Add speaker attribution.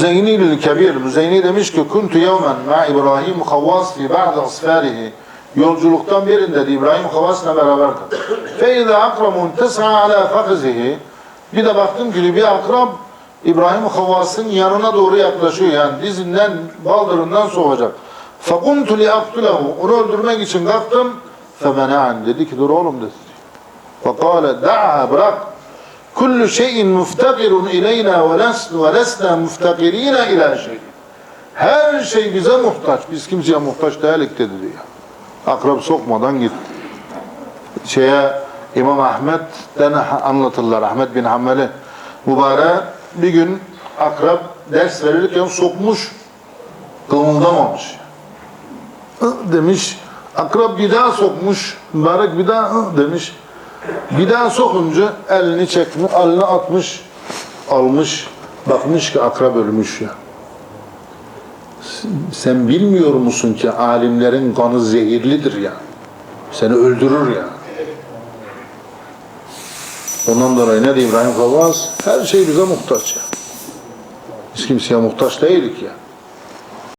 Speaker 1: Müzeyni el-Kebir, Müzeyni demiş ki kuntu yevmen ma İbrahim Havvas fi ba'd asfarihi. Yolculuktan birinde de İbrahim Havvas'la beraberdim. Fe izâ akramun tes'a ala fakizihi. Bir de baktım ki bir akrab İbrahim Havvas'ın yanına doğru yaklaşıyor yani dizinden, baldırından soğuyacak. Fekuntu li aktulehu. Onu öldürmek için kalktım. Femena'an dedi ki dur oğlum dedi. Fekale da'a bırak. Kullu şeyin muftakirun ileyna ve lesna ve lesna muftakirina ila şey. Her şey bize muhtaç. Biz kimseye muhtaç değilik dedi diyor. Akrab sokmadan gitti. Şeye İmam Ahmet'ten anlatırlar. Ahmet bin Hanbel'i mübarek bir gün akrab ders verirken sokmuş kımıldamamış. Demiş. Akrab bir daha sokmuş. Mübarek bir daha demiş. Daha sokunca elini çekmiş, elini atmış, almış. Bakmış ki akrab ölmüş ya. Sen bilmiyor musun ki alimlerin kanı zehirlidir ya. Seni öldürür ya. Ondan dolayı ne diyor İbrahim Kavvaz? Her şey bize muhtaç ya. Biz kimseye muhtaç değilik ya.